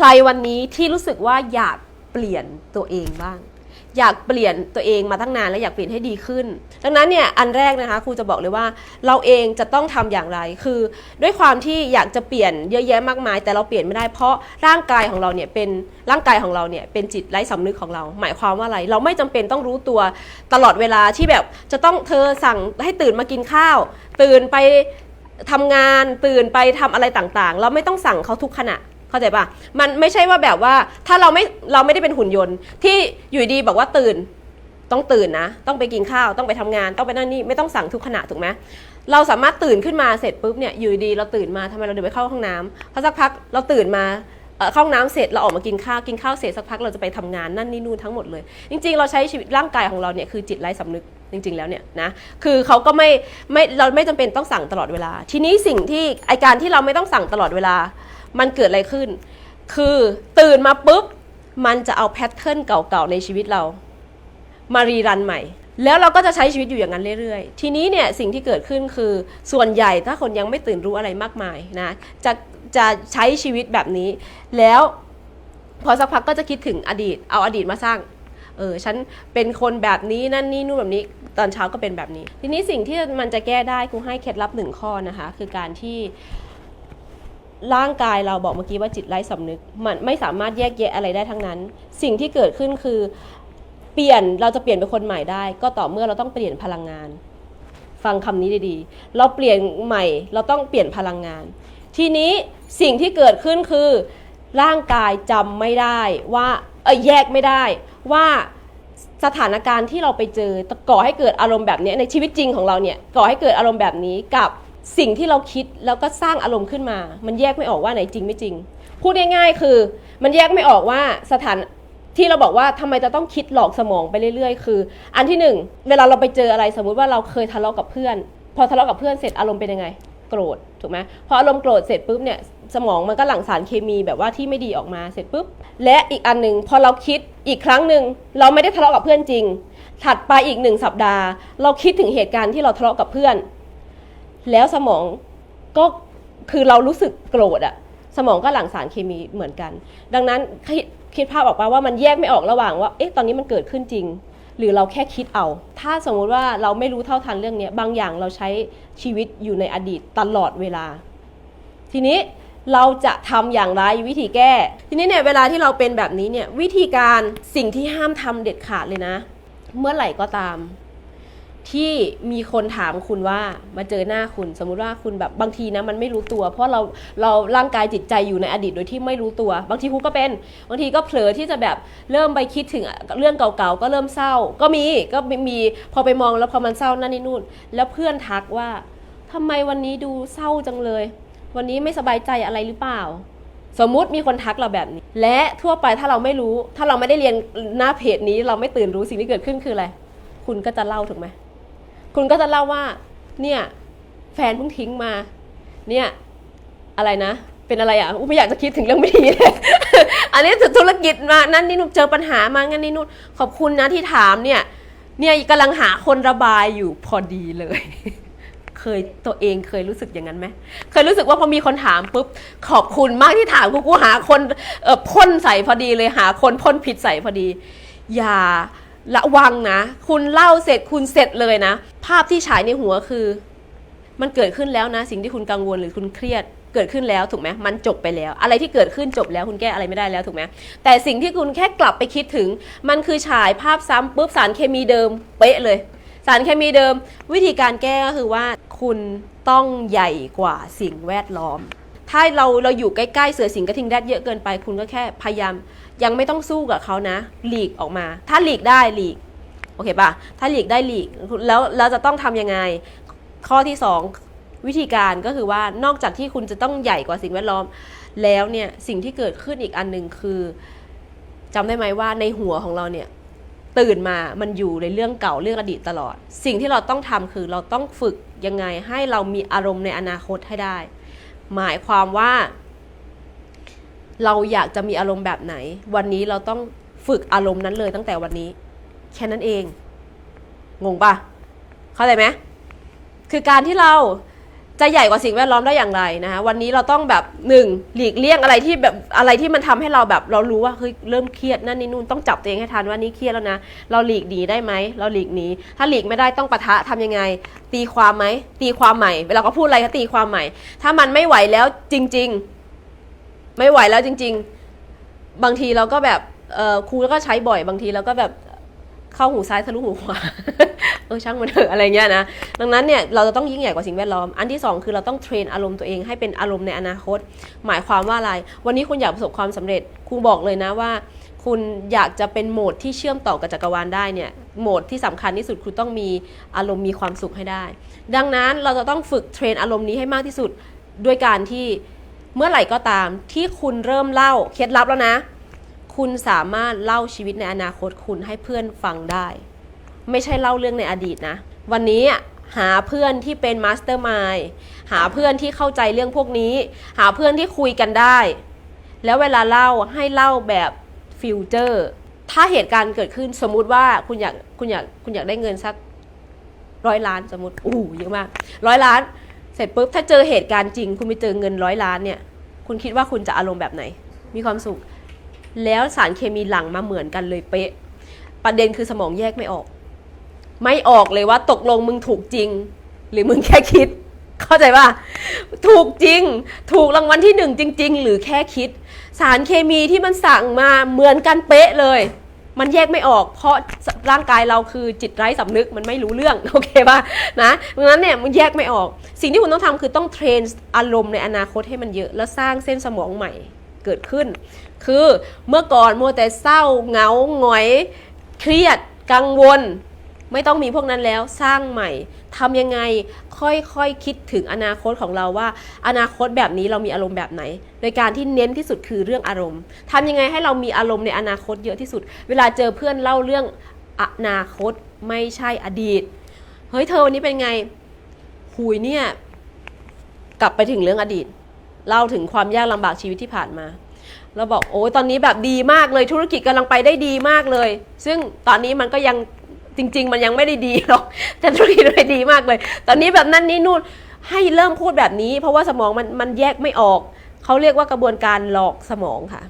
ใครวันนี้ที่รู้สึกว่าอยากเปลี่ยนตัวเองบ้าง อยากเปลี่ยนตัวเองมาตั้งนานแล้วอยากเปลี่ยนให้ดีขึ้น ดังนั้นเนี่ยอันแรกนะคะครูจะบอกเลยว่าเราเองจะต้องทำอย่างไรคือ ด้วยความที่อยากจะเปลี่ยนเยอะแยะมากมาย แต่เราเปลี่ยนไม่ได้เพราะร่างกายของเราเนี่ยเป็นร่างกายของเราเนี่ยเป็นจิตไร้สำนึกของเรา หมายความว่าอะไรเราไม่จำเป็นต้องรู้ตัวตลอดเวลาที่แบบจะต้องเธอสั่งให้ตื่นมากินข้าว ตื่นไปทำงานตื่นไปทำอะไรต่างๆ เราไม่ต้องสั่งเขาทุกขณะ เข้าใจปะมันไม่ใช่ว่าแบบว่าถ้าเราไม่เราไม่ได้เป็นหุ่นยนต์ ที่อยู่ดีบอกว่าตื่นต้องตื่นนะ ต้องไปกินข้าวต้องไปทำงานต้องไปนั่นนี่ไม่ต้องสั่งทุกขณะถูกไหมเราสามารถตื่นขึ้นมาเสร็จปุ๊บเนี่ยอยู่ดีเราตื่นมาทำไมเราเดินไปเข้าห้องน้ำพอสักพักเราตื่นมาเข้าห้องน้ำเสร็จเราออกมากินข้าวกินข้าวเสร็จสักพักเราจะไปทำงานนั่นนี่นู่นทั้งหมดเลย จริง ๆ เราใช้ชีวิตร่างกายของเราเนี่ยคือจิตไร้สำนึกจริง ๆ แล้วเนี่ยนะคือเขาก็ไม่ไม่เราไม่จำเป็นต้องสั่งตลอดเวลา ทีนี้สิ่งที่ไอการที่เราไม่ต้องสั่งตลอดเวลา มันเกิดอะไรขึ้น คือตื่นมาปุ๊บ มันจะเอาแพทเทิร์นเก่าๆในชีวิตเรา มารีรันใหม่ แล้วเราก็จะใช้ชีวิตอยู่อย่างนั้นเรื่อยๆ ทีนี้เนี่ยสิ่งที่เกิดขึ้นคือส่วนใหญ่ถ้าคนยังไม่ตื่นรู้อะไรมากมายนะจะจะใช้ชีวิตแบบนี้ แล้วพอสักพักก็จะคิดถึงอดีต เอาอดีตมาสร้างเออฉันเป็นคนแบบนี้นั่นนี่นู่นแบบนี้ตอนเช้าก็เป็นแบบนี้ ทีนี้สิ่งที่มันจะแก้ได้กูให้เคล็ดลับหนึ่งข้อนะคะ คือการที่ ร่างกายเราบอกเมื่อกี้ว่าจิตไร้สำนึก มันไม่สามารถแยกแยะอะไรได้ทั้งนั้น สิ่งที่เกิดขึ้นคือเปลี่ยนเราจะเปลี่ยนเป็นคนใหม่ได้ ก็ต่อเมื่อเราต้องเปลี่ยนพลังงาน ฟังคำนี้ดีๆ เราเปลี่ยนใหม่เราต้องเปลี่ยนพลังงาน ทีนี้สิ่งที่เกิดขึ้นคือ ร่างกายจำไม่ได้ว่าเออแยกไม่ได้ว่าสถานการณ์ที่เราไปเจอก่อให้เกิดอารมณ์แบบนี้ในชีวิตจริงของเราเนี่ยก่อให้เกิดอารมณ์แบบนี้กับ สิ่งที่เราคิดแล้วก็สร้างอารมณ์ขึ้นมา มันแยกไม่ออกว่าไหนจริงไม่จริง พูดง่ายๆคือ มันแยกไม่ออกว่าสถานที่เราบอกว่าทำไมจะต้องคิดหลอกสมองไปเรื่อยๆ คือ อันที่หนึ่งเวลาเราไปเจออะไรสมมุติว่าเราเคยทะเลาะกับเพื่อน พอทะเลาะกับเพื่อนเสร็จอารมณ์เป็นยังไง โกรธถูกไหมพออารมณ์โกรธเสร็จปุ๊บเนี่ยสมองมันก็หลั่งสารเคมีแบบว่าที่ไม่ดีออกมาเสร็จปุ๊บและอีกอันหนึ่งพอเราคิดอีกครั้งหนึ่งเราไม่ได้ทะเลาะกับเพื่อนจริง ถัดไปอีกหนึ่งสัปดาห์ เราคิดถึงเหตุการณ์ที่เราทะเลาะกับเพื่อน แล้วสมองก็คือเรารู้สึกโกรธอะสมองก็หลั่งสารเคมีเหมือนกัน ดังนั้นคิดคิดภาพออกมาว่ามันแยกไม่ออกระหว่างว่าเอ๊ะตอนนี้มันเกิดขึ้นจริง หรือเราแค่คิดเอา ถ้าสมมุติว่าเราไม่รู้เท่าทันเรื่องนี้บางอย่างเราใช้ชีวิตอยู่ในอดีตตลอดเวลา ทีนี้เราจะทำอย่างไรวิธีแก้ ทีนี้เนี่ยเวลาที่เราเป็นแบบนี้เนี่ยวิธีการสิ่งที่ห้ามทำเด็ดขาดเลยนะ เมื่อไหร่ก็ตาม ที่มีคนถามคุณว่ามาเจอหน้าคุณ สมมุติว่าคุณแบบบางทีนะมันไม่รู้ตัว เพราะเราเราร่างกายจิตใจอยู่ในอดีตโดยที่ไม่รู้ตัว บางทีคุณก็เป็นบางทีก็เผลอที่จะแบบเริ่มไปคิดถึงเรื่องเก่าๆก็เริ่มเศร้า ก็มีก็มีพอไปมองแล้วพอมันเศร้านั่นนี่นู่น แล้วเพื่อนทักว่าทำไมวันนี้ดูเศร้าจังเลย วันนี้ไม่สบายใจอะไรหรือเปล่า สมมุติมีคนทักเราแบบนี้ และทั่วไปถ้าเราไม่รู้ ถ้าเราไม่ได้เรียนหน้าเพจนี้ เราไม่ตื่นรู้สิ่งที่เกิดขึ้นคืออะไร คุณก็จะเล่าถูกไหม คุณก็จะเล่าว่า เนี่ยแฟนเพิ่งทิ้งมา เนี่ยอะไรนะ เป็นอะไรอะอุ๊ยไม่อยากจะคิดถึงเรื่องไม่ดีเลย อันนี้ธุรกิจมา นั่นนี่นู่นเจอปัญหามางั้นนี่นู่นขอบคุณนะที่ถามเนี่ย เนี่ยกำลังหาคนระบายอยู่พอดีเลย เคยตัวเองเคยรู้สึกอย่างนั้นไหม เคยรู้สึกว่าพอมีคนถามปุ๊บ ขอบคุณมากที่ถามกูกูหาคนเออพ่นใส่พอดีเลยหาคนพ่นผิดใส่พอดี อย่า ระวังนะ คุณเล่าเสร็จคุณเสร็จเลยนะ ภาพที่ฉายในหัวคือ มันเกิดขึ้นแล้วนะ สิ่งที่คุณกังวลหรือคุณเครียดเกิดขึ้นแล้วถูกไหมมันจบไปแล้ว อะไรที่เกิดขึ้นจบแล้วคุณแก้อะไรไม่ได้แล้วถูกไหมแต่สิ่งที่คุณแค่กลับไปคิดถึง มันคือฉายภาพซ้ำปุ๊บสารเคมีเดิม เป๊ะเลย สารเคมีเดิม วิธีการแก้ก็คือว่า คุณต้องใหญ่กว่าสิ่งแวดล้อม ถ้าเราเราอยู่ใกล้ๆเสือสิงกระทิงแรดเยอะเกินไป คุณก็แค่พยายาม ยังไม่ต้องสู้กับเขานะ หลีกออกมา ถ้าหลีกได้หลีกโอเคป่ะถ้าหลีกได้หลีกแล้วเราจะต้องทำยังไง ข้อที่สองวิธีการก็คือว่านอกจากที่คุณจะต้องใหญ่กว่าสิ่งแวดล้อม แล้วเนี่ยสิ่งที่เกิดขึ้นอีกอันหนึ่งคือจำได้ไหมว่าในหัวของเราเนี่ยตื่นมามันอยู่ในเรื่องเก่าเรื่องอดีตตลอด สิ่งที่เราต้องทำคือเราต้องฝึกยังไงให้เรามีอารมณ์ในอนาคตให้ได้ หมายความว่า เราอยากจะมีอารมณ์แบบไหน วันนี้เราต้องฝึกอารมณ์นั้นเลยตั้งแต่วันนี้ แค่นั้นเอง งงปะเข้าใจไหมคือการที่เรา จะใหญ่กว่าสิ่งแวดล้อมได้อย่างไรนะคะวันนี้เราต้องแบบหนึ่งหลีกเลี่ยงอะไรที่แบบอะไรที่มันทำให้เราแบบเรารู้ว่าเฮ้ยเริ่มเครียดนั่นนี่นู่นต้องจับตัวเองให้ทันว่านี่เครียดแล้วนะ เราหลีกหนีได้ไหมเราหลีกหนีถ้าหลีกไม่ได้ต้องปะทะทำยังไง ตีความไหมตีความใหม่ เวลาเขาพูดอะไรก็ตีความใหม่ ถ้ามันไม่ไหวแล้วจริง ๆ ไม่ไหวแล้วจริง ๆ บางทีเราก็แบบครูก็ใช้บ่อยบางทีเราก็แบบเข้าหูซ้ายทะลุหูขวา เออช่างมันเถอะอะไรเงี้ยนะดังนั้นเนี่ยเราจะต้องยิ่งใหญ่กว่าสิ่งแวดล้อม อันที่สองคือเราต้องเทรนอารมณ์ตัวเองให้เป็นอารมณ์ในอนาคต หมายความว่าอะไร วันนี้คุณอยากประสบความสำเร็จครูบอกเลยนะว่า คุณอยากจะเป็นโหมดที่เชื่อมต่อกับจักรวาลได้เนี่ยโหมดที่สำคัญที่สุดคุณต้องมีอารมณ์มีความสุขให้ได้ ดังนั้นเราจะต้องฝึกเทรนอารมณ์นี้ให้มากที่สุดด้วยการที่เมื่อไหร่ก็ตามที่คุณเริ่มเล่าเคล็ดลับแล้วนะ คุณสามารถเล่าชีวิตในอนาคตคุณให้เพื่อนฟังได้ ไม่ใช่เล่าเรื่องในอดีตนะ วันนี้หาเพื่อนที่เป็นมาสเตอร์มายหาเพื่อนที่เข้าใจเรื่องพวกนี้ หาเพื่อนที่คุยกันได้ แล้วเวลาเล่าให้เล่าแบบฟิวเจอร์ถ้าเหตุการณ์เกิดขึ้นสมมุติว่าคุณอยากคุณอยากคุณอยากได้เงินสักร้อยล้านสมมติอู้เยอะมากร้อยล้าน เสร็จปุ๊บถ้าเจอเหตุการณ์จริง คุณไปเจอเงินร้อยล้านเนี่ย คุณคิดว่าคุณจะอารมณ์แบบไหน มีความสุข แล้วสารเคมีหลั่งมาเหมือนกันเลยเป๊ะ ประเด็นคือสมองแยกไม่ออก ไม่ออกเลยว่าตกลงมึงถูกจริง หรือมึงแค่คิด เข้าใจป่ะถูกจริง ถูกรางวัลที่หนึ่งจริง ๆ หรือแค่คิด สารเคมีที่มันสั่งมาเหมือนกันเป๊ะเลย มันแยกไม่ออก เพราะร่างกายเราคือจิตไร้สำนึกมันไม่รู้เรื่องโอเคป่ะนะดังนั้นเนี่ยมันแยกไม่ออก สิ่งที่คุณต้องทำคือต้องเทรนอารมณ์ในอนาคตให้มันเยอะแล้วสร้างเส้นสมองใหม่เกิดขึ้น คือเมื่อก่อนมัวแต่เศร้าเหงาหงอยเครียดกังวล ไม่ต้องมีพวกนั้นแล้วสร้างใหม่ทำยังไงค่อยๆคคิดถึงอนาคตของเราว่า อนาคตแบบนี้เรามีอารมณ์แบบไหน โดยการที่เน้นที่สุดคือเรื่องอารมณ์ทำยังไงให้เรามีอารมณ์ในอนาคตเยอะที่สุด เวลาเจอเพื่อนเล่าเรื่องอนาคตไม่ใช่อดีตเฮ้ยเธอวันนี้เป็นไงหุยเนี่ยกลับไปถึงเรื่องอดีตเล่าถึงความยากลำบากชีวิตที่ผ่านมาเราบอกโอ้ยตอนนี้แบบดีมากเลยธุรกิจกำลังไปได้ดีมากเลย ซึ่งตอนนี้มันก็ยัง จริง ๆ มันยังไม่ได้ดีหรอกแต่ธุรกิจไปดีมากเลย ตอนนี้แบบนั้นนี่นู่นให้เริ่มพูดแบบนี้ เพราะว่าสมองมันมันแยกไม่ออกเขาเรียกว่ากระบวนการหลอกสมองค่ะ